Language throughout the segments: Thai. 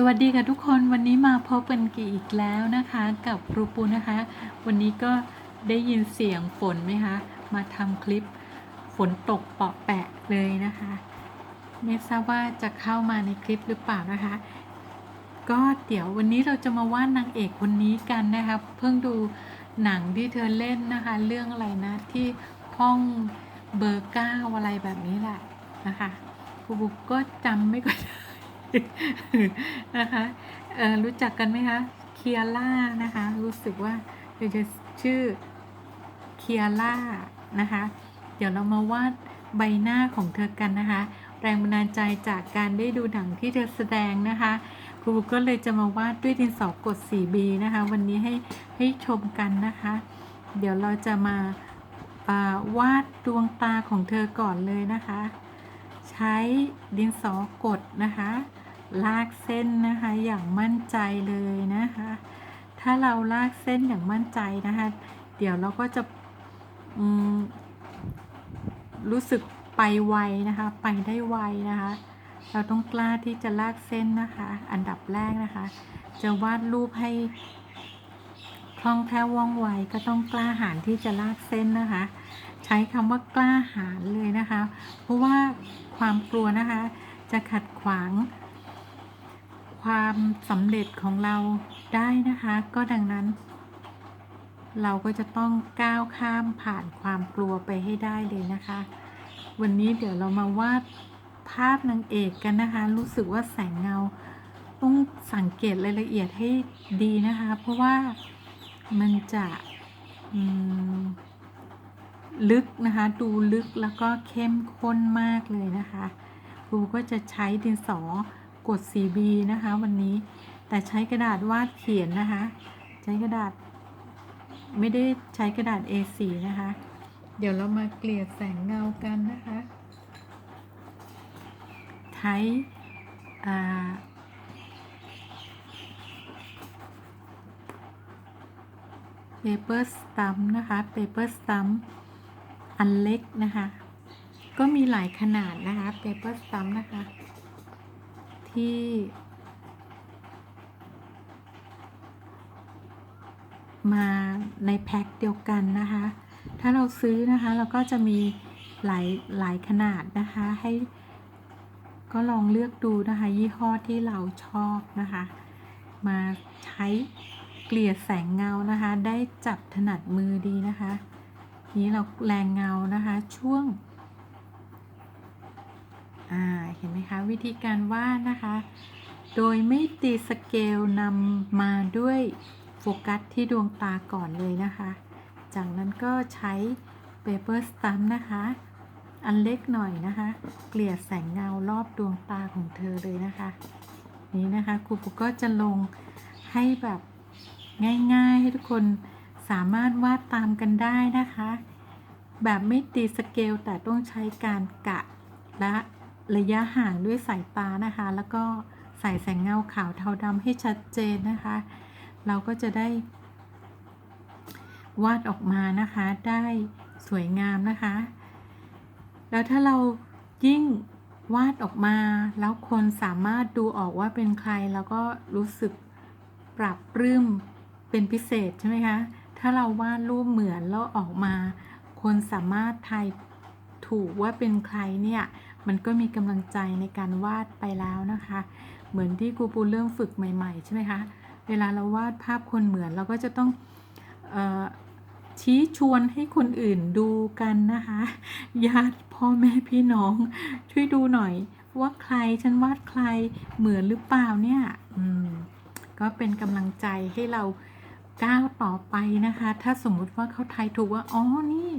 สวัสดีค่ะทุกคนวันนี้มาพบกันกี่อีกแล้วนะคะ กับครูปูนะคะ วันนี้ก็ได้ยินเสียงฝนไหมคะ มาทำคลิปฝนตกเปาะแปะเลยนะคะ ไม่ทราบว่าจะเข้ามาในคลิปหรือเปล่านะคะ ก็เดี๋ยววันนี้เราจะมาวาดนางเอกคนนี้กันนะคะ เพิ่งดูหนังที่เธอเล่นนะคะ เรื่องอะไรนะที่ห้องเบอร์เก้าอะไรแบบนี้แหละนะคะครูบุกก็จำไม่ค่อยได้ นะคะรู้จักกันไหมคะเคียร่านะคะ รู้สึกว่าเธอจะชื่อเคียร่านะคะ เดี๋ยวเรามาวาดใบหน้าของเธอกันนะคะ แรงบันดาลใจจากการได้ดูหนังที่เธอแสดงนะคะครูก็เลยจะมาวาดด้วยดินสอกด 4B นะคะ วันนี้ให้ให้ชมกันนะคะ เดี๋ยวเราจะมาาวาดดวงตาของเธอก่อนเลยนะคะ ใช้ดินสอกดนะคะ ลากเส้นนะคะอย่างมั่นใจเลยนะคะ ถ้าเราลากเส้นอย่างมั่นใจนะคะ เดี๋ยวเราก็จะรู้สึกไปไวนะคะ ไปได้ไวนะคะ เราต้องกล้าที่จะลากเส้นนะคะ อันดับแรกนะคะ จะวาดรูปให้คล่องแคล่วว่องไวก็ต้องกล้าหาญที่จะลากเส้นนะคะ ใช้คำว่ากล้าหาญเลยนะคะ เพราะว่า ความกลัวนะคะ จะขัดขวาง ความสำเร็จของเราได้นะคะ ก็ดังนั้น เราก็จะต้องก้าวข้ามผ่านความกลัวไปให้ได้เลยนะคะ วันนี้เดี๋ยวเรามาวาดภาพนางเอกกันนะคะ รู้สึกว่าแสงเงา ต้องสังเกตรายละเอียดให้ดีนะคะ เพราะว่ามันจะ อืม ลึกนะคะ ดูลึกแล้วก็เข้มข้นมากเลยนะคะครูก็จะใช้ดินสอกด 4B นะคะ วันนี้แต่ใช้กระดาษวาดเขียนนะคะ ใช้กระดาษ ไม่ได้ใช้กระดาษ A4 นะคะ เดี๋ยวเรามาเกลี่ยแสงเงากันนะคะ ใช้อ่า paper stump นะคะ paper stump อันเล็กนะคะ ก็มีหลายขนาดนะคะ paper stump นะคะ ที่ มาในแพ็คเดียวกันนะคะ ถ้าเราซื้อนะคะเราก็จะมีหลายหลายขนาดนะคะให้ก็ลองเลือกดูนะคะ ยี่ห้อที่เราชอบนะคะ มาใช้เกลี่ยแสงเงานะคะ ได้จับถนัดมือดีนะคะ นี้เราแรงเงานะคะช่วง อ่า เห็นไหมคะ วิธีการวาดนะคะ โดยไม่ตีสเกลนำมาด้วยโฟกัสที่ดวงตาก่อนเลยนะคะ จากนั้นก็ใช้ paper stump นะคะ อันเล็กหน่อยนะคะ เกลี่ยแสงเงารอบดวงตาของเธอเลยนะคะ นี้นะคะครูปุกก็จะลงให้แบบง่ายๆให้ทุกคน สามารถวาดตามกันได้นะคะ แบบไม่ตีสเกลแต่ต้องใช้การกะและระยะห่างด้วยสายตานะคะ แล้วก็ใส่แสงเงาขาวเทาดำให้ชัดเจนนะคะ เราก็จะได้ วาดออกมานะคะได้สวยงามนะคะ แล้วถ้าเรายิ่งวาดออกมา แล้วคนสามารถดูออกว่าเป็นใคร แล้วก็รู้สึกปรับปลื้มเป็นพิเศษใช่ไหมคะ ถ้าเราวาดรูปเหมือนแล้วออกมา คนสามารถทายถูกว่าเป็นใครเนี่ย มันก็มีกำลังใจในการวาดไปแล้วนะคะ เหมือนที่ครูปูเริ่มฝึกใหม่ๆ ใช่ไหมคะ เวลาเราวาดภาพคนเหมือนเราก็จะต้องออชี้ชวนให้คนอื่นดูกันนะคะญาติพ่อแม่พี่น้อง ช่วยดูหน่อยว่าใครฉันวาดใครเหมือนหรือเปล่าเนี่ยอืมก็เป็นกำลังใจให้เรา ก้าวต่อไปนะคะ ถ้าสมมุติว่าเขาทายถูกว่า อ๋อ นี่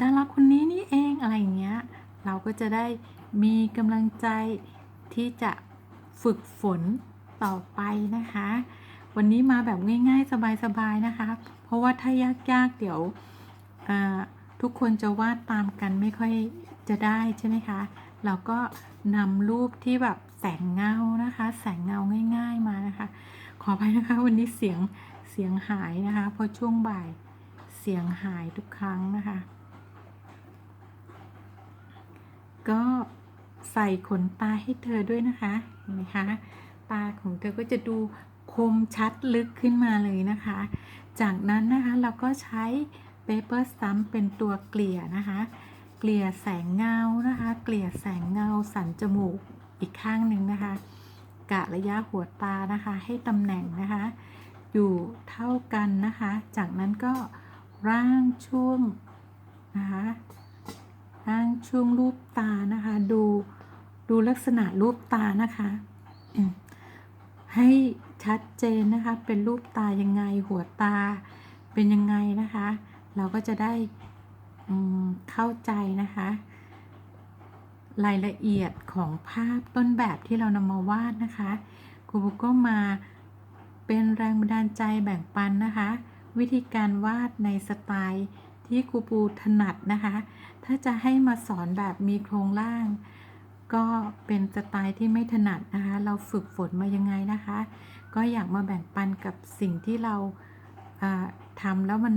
ดาราคนนี้นี่เองอะไรอย่างเงี้ย เราก็จะได้มีกำลังใจที่จะฝึกฝนต่อไปนะคะ วันนี้มาแบบง่าย ๆ สบายๆนะคะ เพราะว่าถ้ายากๆ เดี๋ยวทุกคนจะวาดตามกันไม่ค่อยจะได้ใช่ไหมคะ เราก็นำรูปที่แบบแสงเงานะคะ แสงเงาง่าย ๆมานะคะ ขออภัยนะคะวันนี้เสียง เสียงหายนะคะเพราะช่วงบ่ายเสียงหายทุกครั้งนะคะ ก็ใส่ขนตาให้เธอด้วยนะคะเห็นไหมคะตาของเธอก็จะดูคมชัดลึกขึ้นมาเลยนะคะ จากนั้นนะคะเราก็ใช้เปเปอร์ซัมเป็นตัวเกลี่ยนะคะ เกลี่ยแสงเงานะคะ เกลี่ยแสงเงาสันจมูกอีกข้างหนึ่งนะคะ กะระยะหัวตานะคะให้ตำแหน่งนะคะ อยู่เท่ากันนะคะ จากนั้นก็ร่างช่วงนะคะร่างช่วงรูปตานะคะ ดูดูลักษณะรูปตานะคะ ให้ชัดเจนนะคะ เป็นรูปตายังไงหัวตาเป็นยังไงนะคะ เราก็จะได้เข้าใจนะคะ รายละเอียดของภาพต้นแบบที่เรานำมาวาดนะคะครูก็มา เป็นแรงบันดาลใจแบ่งปันนะคะ วิธีการวาดในสไตล์ที่ครูปูถนัดนะคะ ถ้าจะให้มาสอนแบบมีโครงร่าง ก็เป็นสไตล์ที่ไม่ถนัดนะคะ เราฝึกฝนมายังไงนะคะ ก็อยากมาแบ่งปันกับสิ่งที่เราาทำแล้วมัน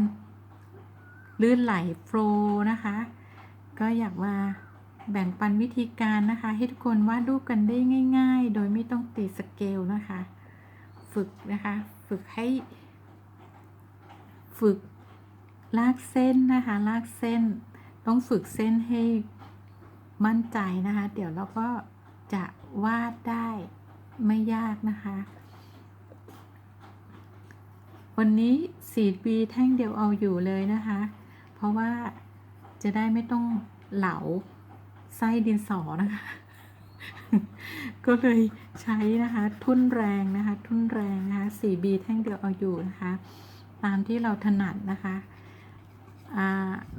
ลื่นไหลโฟล์นะคะ ก็อยากมาแบ่งปันวิธีการนะคะ ให้ทุกคนวาดรูปกันได้ง่าย ๆ โดยไม่ต้องตีสเกลนะคะ ฝึกนะคะ ฝึกให้ ฝึกลากเส้นนะคะ ลากเส้น ต้องฝึกเส้นให้มั่นใจนะคะ เดี๋ยวเราก็จะวาดได้ไม่ยากนะคะ วันนี้สีบีแท่งเดียวเอาอยู่เลยนะคะ เพราะว่าจะได้ไม่ต้องเหลาไส้ดินสอนะคะ ก็เลยใช้นะคะทุ่นแรงนะคะ ทุ่นแรงนะคะ 4B แท่งเดียวเอาอยู่นะคะ ตามที่เราถนัดนะคะ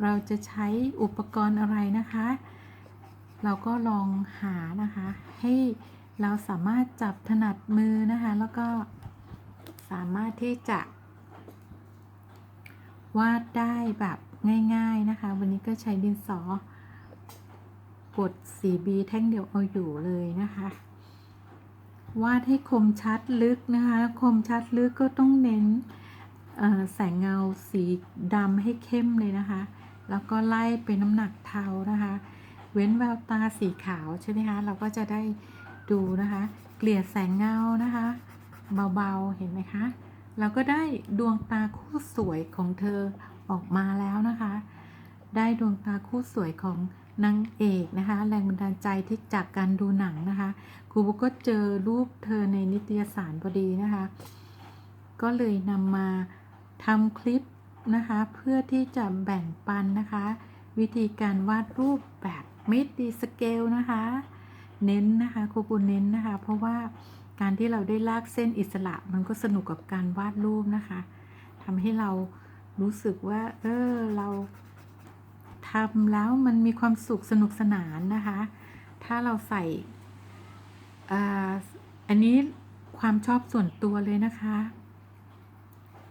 เราจะใช้อุปกรณ์อะไรนะคะ เราก็ลองหานะคะ ให้เราสามารถจับถนัดมือนะคะ แล้วก็สามารถที่จะวาดได้แบบง่าย ๆนะคะ วันนี้ก็ใช้ดินสอ กด 4B แท่งเดียวเอาอยู่เลยนะคะ วาดให้คมชัดลึกนะคะ คมชัดลึกก็ต้องเน้นแสงเงาสีดำให้เข้มเลยนะคะ แล้วก็ไล่เป็นน้ำหนักเทานะคะ เว้นแววตาสีขาวใช่ไหมคะ เราก็จะได้ดูนะคะ เกลี่ยแสงเงานะคะ เบาๆ เห็นไหมคะ เราก็ได้ดวงตาคู่สวยของเธอออกมาแล้วนะคะ ได้ดวงตาคู่สวยของ นางเอกนะคะแรงบันดาลใจที่จากการดูหนังนะคะครูบุก็เจอรูปเธอในนิตยสารพอดีนะคะ ก็เลยนำมาทำคลิปนะคะ เพื่อที่จะแบ่งปันนะคะ วิธีการวาดรูปแบบมิดดีสเกลนะคะ เน้นนะคะครูปูเน้นนะคะ เพราะว่าการที่เราได้ลากเส้นอิสระมันก็สนุกกับการวาดรูปนะคะทำให้เรารู้สึกว่า เออเรา ทำแล้วมันมีความสุขสนุกสนานนะคะ ถ้าเราใส่ออันนี้ความชอบส่วนตัวเลยนะคะ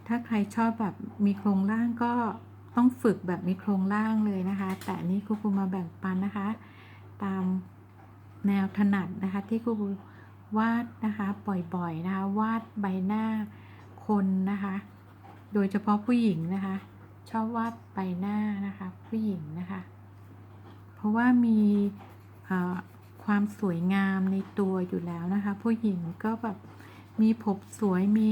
ถ้าใครชอบแบบมีโครงร่างก็ต้องฝึกแบบมีโครงร่างเลยนะคะ แต่นนี้ครูครูมาแบ่งปันนะคะ ตามแนวถนัดนะคะ ที่ครูครูวาดนะคะบ่อยๆนะคะ วาดใบหน้าคนนะคะ โดยเฉพาะผู้หญิงนะคะ ชอบวาดใบหน้านะคะผู้หญิงนะคะ เพราะว่ามีความสวยงามในตัวอยู่แล้วนะคะ ผู้หญิงก็แบบมีผมสวยมี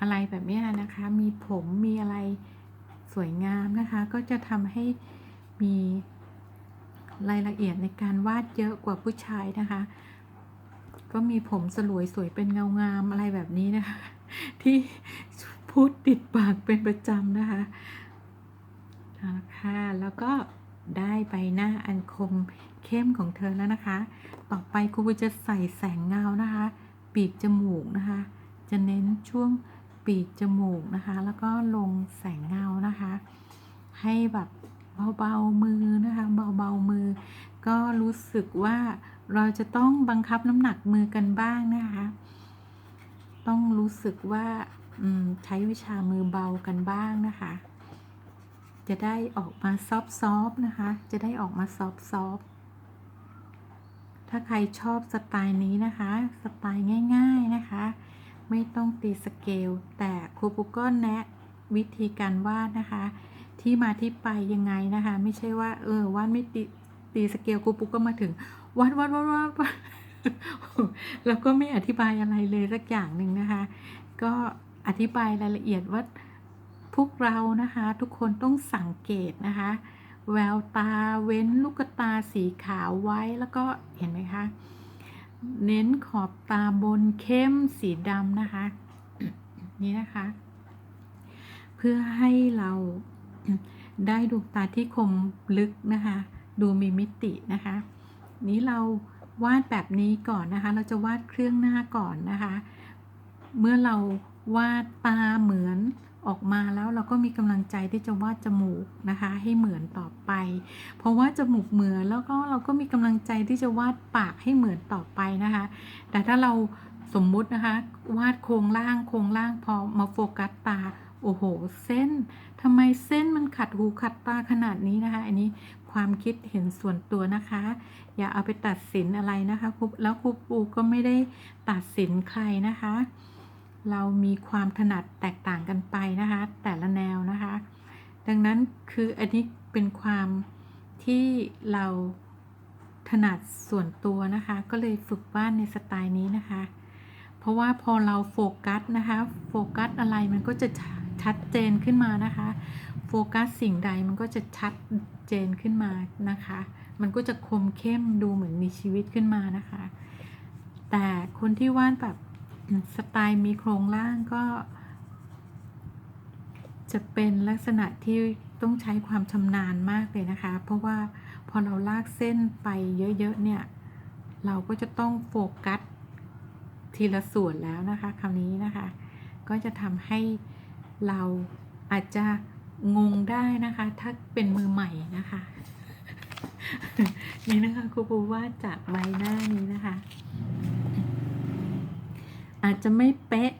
อะไรแบบนี้นะคะ มีผมมีอะไรสวยงามนะคะ ก็จะทำให้มีรายละเอียดในการวาดเยอะกว่าผู้ชายนะคะ ก็มีผมสลวยสวยเป็นเงางามอะไรแบบนี้นะคะ ที่ พูดติดปากเป็นประจำนะคะเอาละค่ะแล้วก็ได้ใบหน้าอันคมเข้มของเธอแล้วนะคะ ต่อไปครูจะใส่แสงเงานะคะ ปีกจมูกนะคะ จะเน้นช่วงปีกจมูกนะคะ แล้วก็ลงแสงเงานะคะ ให้แบบเบาๆมือนะคะ เบาๆมือ ก็รู้สึกว่าเราจะต้องบังคับน้ำหนักมือกันบ้างนะคะ ต้องรู้สึกว่า ใช้วิชามือเบากันบ้างนะคะ จะได้ออกมาซอฟๆนะคะ จะได้ออกมาซอฟๆถ้าใครชอบสไตล์นี้นะคะ สไตล์ง่าย ๆนะคะ ไม่ต้องตีสเกล แต่ครูปุกก็แนะวิธีการวาดนะคะ ที่มาที่ไปยังไงนะคะ ไม่ใช่ว่า เออวาดไม่ตีตีสเกลครูปุกก็มาถึงวาดวาดวาดวาดวาดแล้วก็ไม่อธิบายอะไรเลยสักอย่างหนึ่งนะคะ ก็ อธิบายรายละเอียดว่าพวกเรานะคะ ทุกคนต้องสังเกตนะคะ แววตาเว้นลูกตาสีขาวไว้แล้วก็เห็นไหมคะ เน้นขอบตาบนเข้มสีดำนะคะ นี่นะคะ เพื่อให้เราได้ดวงตาที่คมลึกนะคะ ดูมีมิตินะคะ นี้เราวาดแบบนี้ก่อนนะคะ เราจะวาดเครื่องหน้าก่อนนะคะ เมื่อเรา วาดตาเหมือนออกมาแล้วเราก็มีกำลังใจที่จะวาดจมูกนะคะ ให้เหมือนต่อไป เพราะว่าจมูกเหมือนแล้วก็เราก็มีกำลังใจที่จะวาดปากให้เหมือนต่อไปนะคะ แต่ถ้าเราสมมุตินะคะ วาดโครงล่างโครงล่างพอมาโฟกัสตาโอ้โห เส้นทำไมเส้นมันขัดหูขัดตาขนาดนี้นะคะ อันนี้ความคิดเห็นส่วนตัวนะคะ อย่าเอาไปตัดสินอะไรนะคะครูแล้วครูปูก็ไม่ได้ตัดสินใครนะคะ เรามีความถนัดแตกต่างกันไปนะคะ แต่ละแนวนะคะ ดังนั้นคืออันนี้เป็นความที่เราถนัดส่วนตัวนะคะ ก็เลยฝึกวาดในสไตล์นี้นะคะ เพราะว่าพอเราโฟกัสนะคะ โฟกัสอะไรมันก็จะชัดเจนขึ้นมานะคะ โฟกัสสิ่งใดมันก็จะชัดเจนขึ้นมานะคะ มันก็จะคมเข้มดูเหมือนมีชีวิตขึ้นมานะคะ แต่คนที่วาดแบบ สไตล์มีโครงล่างก็ จะเป็นลักษณะที่ต้องใช้ความชำนาญมากเลยนะคะ เพราะว่าพอเราลากเส้นไปเยอะๆเนี่ย เราก็จะต้องโฟกัสทีละส่วนแล้วนะคะคราวนี้นะคะ ก็จะทำให้เราอาจจะงงได้นะคะ ถ้าเป็นมือใหม่นะคะ นี่นะคะครูปูวาดจากใบหน้านี้นะคะ อาจจะไม่เป๊ะ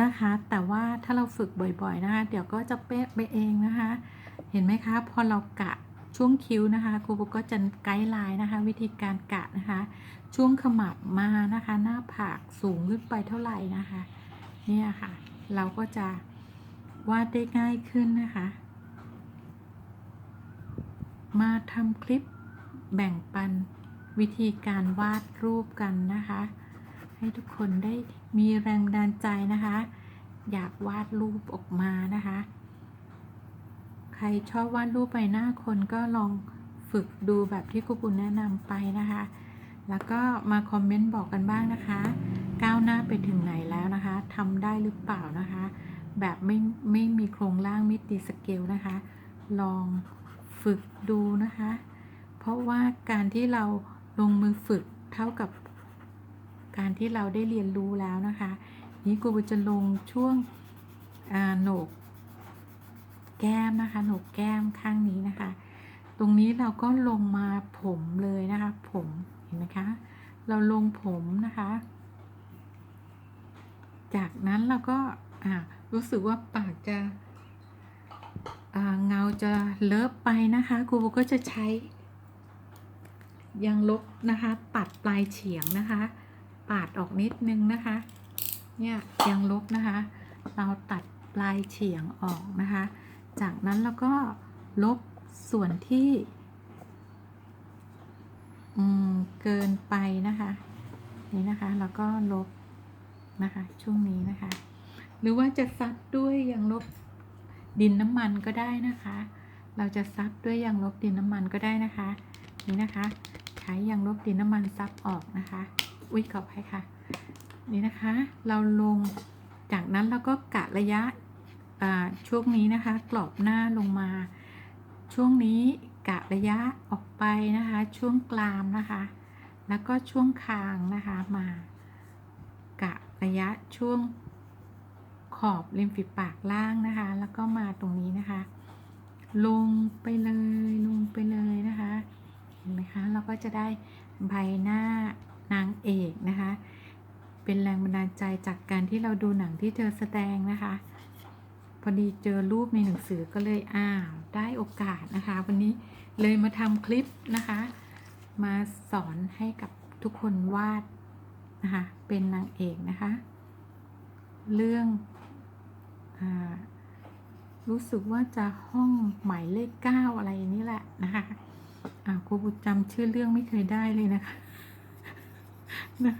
นะคะ แต่ว่าถ้าเราฝึกบ่อยๆนะคะ เดี๋ยวก็จะเป๊ะไปเองนะคะ เห็นไหมคะ พอเรากะช่วงคิ้วนะคะครูปูก็จะไกด์ไลน์นะคะ วิธีการกะนะคะ ช่วงขมับมานะคะ หน้าผากสูงขึ้นไปเท่าไหร่นะคะ เนี่ยค่ะ เราก็จะวาดได้ง่ายขึ้นนะคะ มาทำคลิปแบ่งปันวิธีการวาดรูปกันนะคะ ให้ทุกคนได้มีแรงบันดาลใจนะคะ อยากวาดรูปออกมานะคะ ใครชอบวาดรูปใบหน้าคนก็ลองฝึกดูแบบที่ครูปุณแนะนำไปนะคะ แล้วก็มาคอมเมนต์บอกกันบ้างนะคะ ก้าวหน้าไปถึงไหนแล้วนะคะทำได้หรือเปล่านะคะ แบบไม่ไม่มีโครงร่างม่ตีสเกลนะคะ ลองฝึกดูนะคะ เพราะว่าการที่เราลงมือฝึกเท่ากับ การที่เราได้เรียนรู้แล้วนะคะ นี้กูจะลงช่วงโหนกแก้มนะคะโหนกแก้มข้างนี้นะคะ ตรงนี้เราก็ลงมาผมเลยนะคะ ผมเห็นไหมคะ เราลงผมนะคะ จากนั้นเราก็รู้สึกว่าปากจะเงาจะเลอะไปนะคะครูก็จะใช้ยางลบนะคะ ตัดปลายเฉียงนะคะ ปาดออกนิดนึงนะคะ เนี่ยยางลบนะคะ เราตัดปลายเฉียงออกนะคะ จากนั้นเราก็ลบส่วนที่เกินไปนะคะ นี่นะคะแล้วก็ลบนะคะ ช่วงนี้นะคะ หรือว่าจะซับด้วยยางลบดินน้ำมันก็ได้นะคะ เราจะซับด้วยยางลบดินน้ำมันก็ได้นะคะ นี่นะคะ ใช้ยางลบดินน้ำมันซับออกนะคะ อุ้ยขอบคุณค่ะ นี่นะคะ เราลงจากนั้นเราก็กะระยะช่วงนี้นะคะ กรอบหน้าลงมา ช่วงนี้กะระยะออกไปนะคะ ช่วงกลามนะคะ แล้วก็ช่วงคางนะคะมากะระยะช่วงขอบริมฝีปากล่างนะคะ แล้วก็มาตรงนี้นะคะ ลงไปเลยลงไปเลยนะคะเห็นไหมคะเราก็จะได้ใบหน้า นางเอกนะคะ เป็นแรงบันดาลใจจากการที่เราดูหนังที่เธอแสดงนะคะ พอดีเจอรูปในหนังสือก็เลยอ้าวได้โอกาสนะคะ วันนี้เลยมาทำคลิปนะคะ มาสอนให้กับทุกคนวาดนะคะ เป็นนางเอกนะคะ เรื่องอรู้สึกว่าจะห้องหมายเลขเก้าอะไรนี้แหละนะคะอ่าครูบุจำชื่อเรื่องไม่เคยได้เลยนะคะ นะ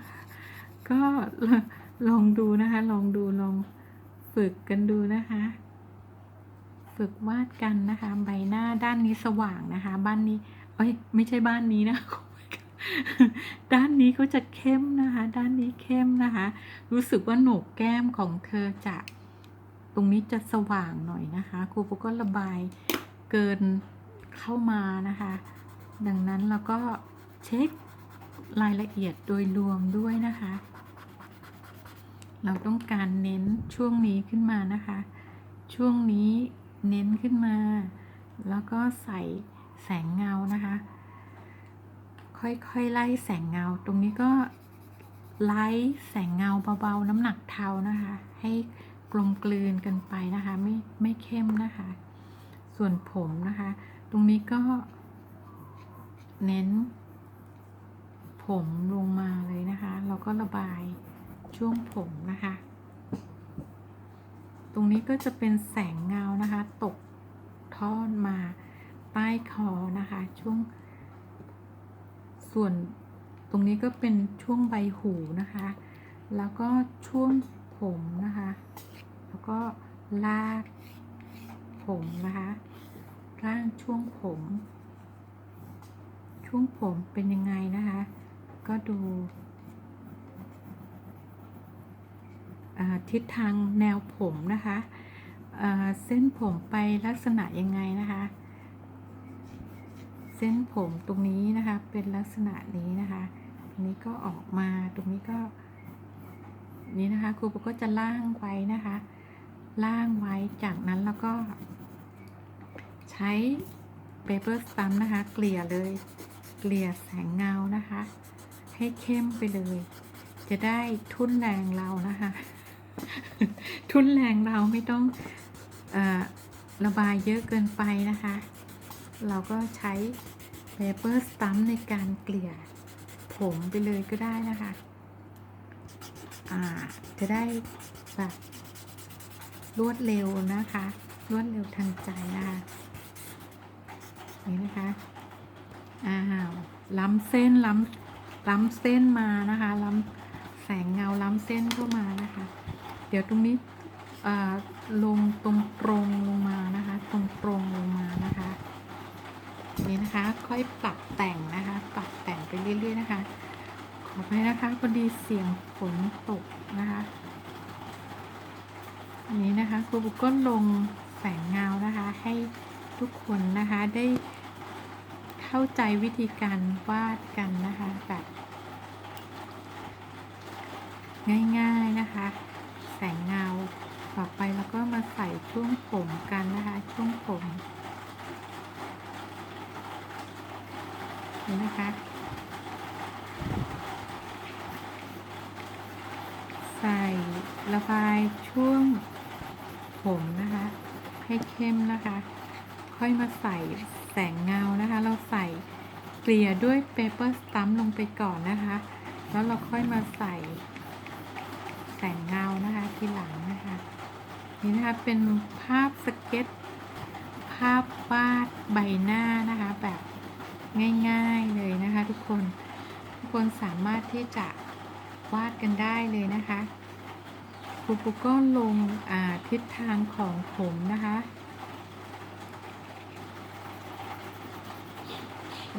ก็ลองลองดูนะคะ ลองดูลองฝึกกันดูนะคะ ฝึกวาดกันนะคะ ใบหน้าด้านนี้สว่างนะคะ บ้านนี้เอ้ยไม่ใช่บ้านนี้นะด้านนี้ก็จะเข้มนะคะ ด้านนี้เข้มนะคะ รู้สึกว่าโหนกแก้มของเธอจะตรงนี้จะสว่างหน่อยนะคะครูปุ๊กก็ระบายเกินเข้ามานะคะ ดังนั้นเราก็เช็ค รายละเอียดโดยรวมด้วยนะคะ เราต้องการเน้นช่วงนี้ขึ้นมานะคะ ช่วงนี้เน้นขึ้นมา แล้วก็ใส่แสงเงานะคะ ค่อยๆไล่แสงเงา ตรงนี้ก็ไล่แสงเงาเบาๆ น้ำหนักเทานะคะ ให้กลมกลืนกันไปนะคะ ไม่ไม่เข้มนะคะ ส่วนผมนะคะ ตรงนี้ก็เน้น ผมลงมาเลยนะคะ เราก็ระบายช่วงผมนะคะ ตรงนี้ก็จะเป็นแสงเงานะคะ ตกทอดมาใต้คอนะคะ ช่วง ส่วนตรงนี้ก็เป็นช่วงใบหูนะคะ แล้วก็ช่วงผมนะคะ แล้วก็ลากผมนะคะล่างช่วงผม ช่วงผมเป็นยังไงนะคะ ก็ดูทิศทางแนวผมนะคะเส้นผมไปลักษณะยังไงนะคะ เส้นผมตรงนี้นะคะเป็นลักษณะนี้นะคะตรงนี้ก็ออกมาตรงนี้ก็ นี่นะคะครูปก็จะล่างไว้นะคะ ล่างไว้จากนั้นแล้วก็ ใช้ paper stamp นะคะ เกลี่ยเลย เกลี่ยแสงเงานะคะ ให้เข้มไปเลย จะได้ทุ่นแรงเรานะคะ ทุ่นแรงเราไม่ต้องอระบายเยอะเกินไปนะคะ เราก็ใช้ paper stamp ในการเกลี่ยผมไปเลยก็ได้นะคะ อ่า จะได้แบบรวดเร็วนะคะ รวดเร็วทันใจนะคะนี่นะคะ อ้าว ล้ำเส้นล้ำ ล้ำเส้นมานะคะ ล้ำแสงเงาล้ำเส้นเข้ามานะคะ เดี๋ยวตรงนี้อ่าลงตรงตรงลงมานะคะ ตรงตรงลงมานะคะนี่นะคะค่อยปรับแต่งนะคะ ปรับแต่งไปเรื่อย ๆ นะคะ ขอไปนะคะพอดีเสียงฝนตกนะคะนนี้นะคะครูบุกก็ลงแสงเงานะคะ ให้ทุกคนนะคะได้ เข้าใจวิธีการวาดกันนะคะแบบง่ายๆนะคะ แสงเงาต่อไปแล้วก็มาใส่ช่วงผมกันนะคะ ช่วงผมนี่นะคะ ใส่ระบายช่วงผมนะคะ ให้เข้มนะคะ ค่อยมาใส่ แสงเงานะคะ เราใส่เกลี่ยด้วย paper stamp ลงไปก่อนนะคะ แล้วเราค่อยมาใส่แสงเงานะคะทีหลังนะคะนี่นะคะเป็นภาพสเก็ต ภาพวาดใบหน้านะคะ แบบง่ายๆเลยนะคะ ทุกคนทุกคนสามารถที่จะวาดกันได้เลยนะคะครูปุก็ลงทิศทางของผมนะคะ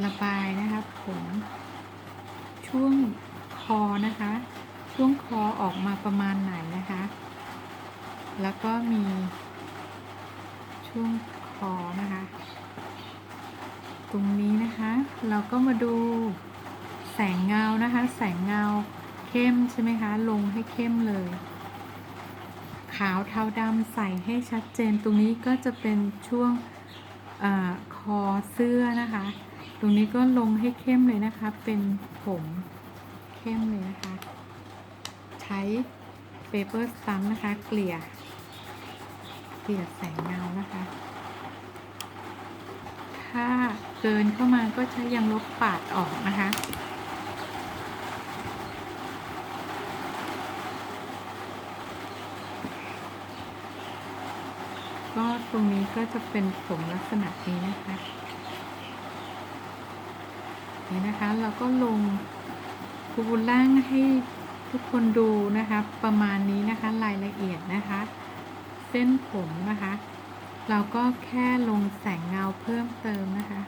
ระบายนะคะผมช่วงคอนะคะ ช่วงคอออกมาประมาณไหนนะคะ แล้วก็มีช่วงคอนะคะ ตรงนี้นะคะ เราก็มาดูแสงเงานะคะ แสงเงาเข้มใช่ไหมคะ ลงให้เข้มเลย ขาวเทาดำใส่ให้ชัดเจน ตรงนี้ก็จะเป็นช่วงอคอเสื้อนะคะ รงนี้ก็ลงให้เข้มเลยนะคะ เป็นผมเข้มเลยนะคะ ใช้ paper stamp นะคะ เกลี่ย เกลี่ยแสงเงานะคะ ถ้าเกินเข้ามาก็ใช้ยางลบปาดออกนะคะก็ตรงนี้ก็จะเป็นผมลักษณะนี้นะคะ นี่นะคะ เราก็ลงคูบุญร่างให้ทุกคนดูนะคะ ประมาณนี้นะคะรายละเอียดนะคะ เส้นผมนะคะ เราก็แค่ลงแสงเงาเพิ่มเติมนะคะ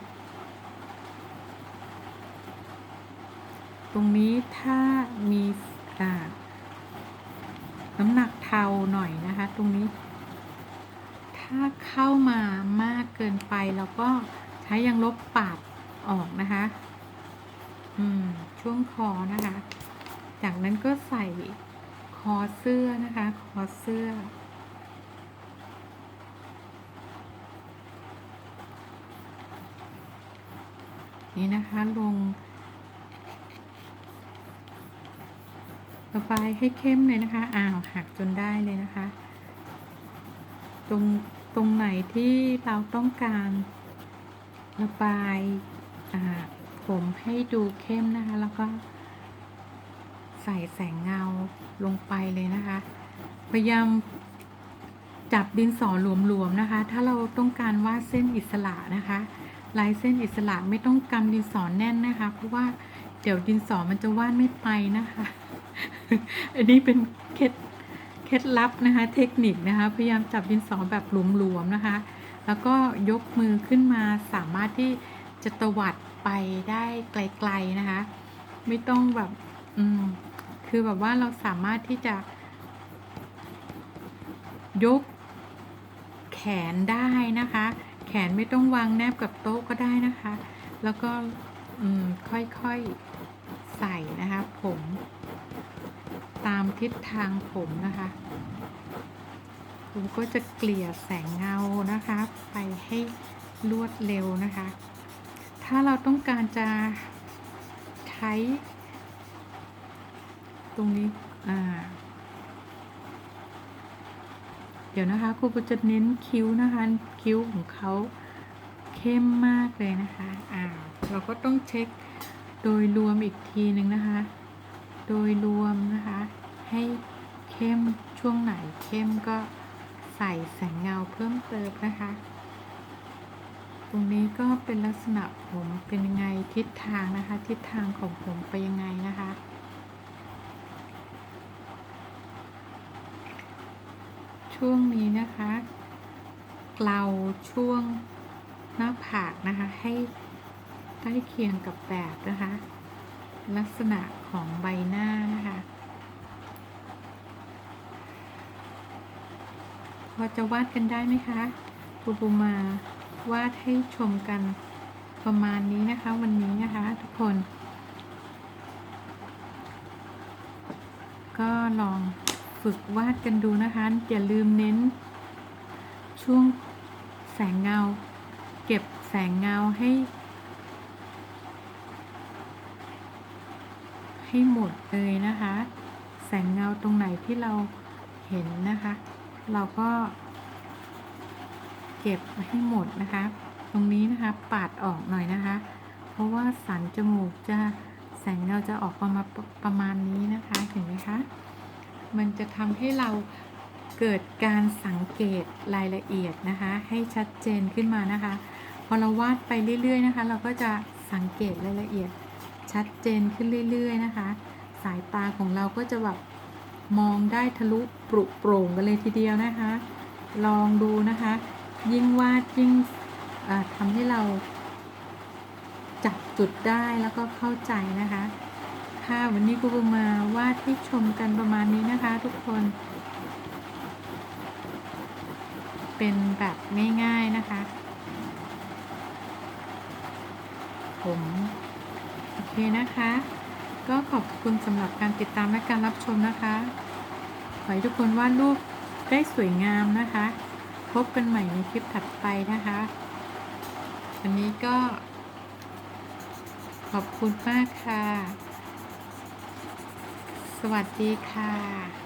ตรงนี้ถ้ามีน้ำหนักเทาหน่อยนะคะ ตรงนี้ถ้าเข้ามามากเกินไปเราก็ใช้ยางลบปาดออกนะคะ ช่วงคอนะคะ จากนั้นก็ใส่คอเสื้อนะคะ คอเสื้อ นี่นะคะลงระบายให้เข้มเลยนะคะ อ้าวหักจนได้เลยนะคะ ตรงตรงไหนที่เราต้องการระบายอ่า ผมให้ดูเข้มนะคะ แล้วก็ ใส่แสงเงาลงไปเลยนะคะ พยายามจับดินสอหลวมๆนะคะ ถ้าเราต้องการวาดเส้นอิสระนะคะลายเส้นอิสระไม่ต้องกำดินสอแน่นนะคะ เพราะว่าเดี๋ยวดินสอมันจะวาดไม่ไปนะคะ อันนี้เป็นเคล็ดเคล็ดลับนะคะ เทคนิคนะคะ พยายามจับดินสอแบบหลวมๆนะคะ แล้วก็ยกมือขึ้นมาสามารถที่จะตวัด ไปได้ไกลๆนะคะ ไม่ต้องแบบอืมคือแบบว่าเราสามารถที่จะ ยกแขนได้นะคะ แขนไม่ต้องวางแนบกับโต๊ะก็ได้นะคะ แล้วก็อืมค่อยๆใส่นะคะผม ตามทิศทางผมนะคะผมก็จะเกลี่ยแสงเงานะคะ ไปให้รวดเร็วนะคะ ถ้าเราต้องการจะใช้ ตรงนี้อ่าเดี๋ยวนะคะครูจะเน้นคิ้วนะคะ คิ้วของเขาเข้มมากเลยนะคะอ่าเราก็ต้องเช็คโดยรวมอีกทีหนึ่งนะคะ โดยรวมนะคะ ให้เข้มช่วงไหนเข้มก็ใส่แสงเงาเพิ่มเติมนะคะ ตรงนี้ก็เป็นลักษณะผมเป็นยังไงทิศทางนะคะ ทิศทางของผมไปยังไงนะคะ ช่วงนี้นะคะเกลาช่วงหน้าผากนะคะ ให้ใกล้เคียงกับแบบนะคะ ลักษณะของใบหน้านะคะพอจะวาดกันได้ไหมคะปูปูมา วาดให้ชมกันประมาณนี้นะคะ วันนี้นะคะทุกคน ก็ลองฝึกวาดกันดูนะคะ อย่าลืมเน้น ช่วงแสงเงา เก็บแสงเงาให้ ให้หมดเลยนะคะ แสงเงาตรงไหนที่เราเห็นนะคะ เราก็ เก็บให้หมดนะคะ ตรงนี้นะคะปาดออกหน่อยนะคะ เพราะว่าสันจมูกจะแสงเงาจะออกประมาณประมาณนี้นะคะเห็นไหมคะ มันจะทำให้เราเกิดการสังเกตรายละเอียดนะคะ ให้ชัดเจนขึ้นมานะคะ พอเราวาดไปเรื่อยๆนะคะ เราก็จะสังเกตรายละเอียดชัดเจนขึ้นเรื่อย ๆนะคะ สายตาของเราก็จะแบบมองได้ทะลุปรุโปร่งกันเลยทีเดียวนะคะ ลองดูนะคะ ยิ่งวาดยิ่งทำให้เราจับจุดได้แล้วก็เข้าใจนะคะ ค่ะวันนี้กูมาวาดให้ชมกันประมาณนี้นะคะ ทุกคน เป็นแบบง่ายๆนะคะ ผมโอเคนะคะ ก็ขอบคุณสำหรับการติดตามและการรับชมนะคะ ขอให้ทุกคนวาดรูปได้สวยงามนะคะ พบกันใหม่ในคลิปถัดไปนะคะ วันนี้ก็ ขอบคุณมากค่ะ สวัสดีค่ะ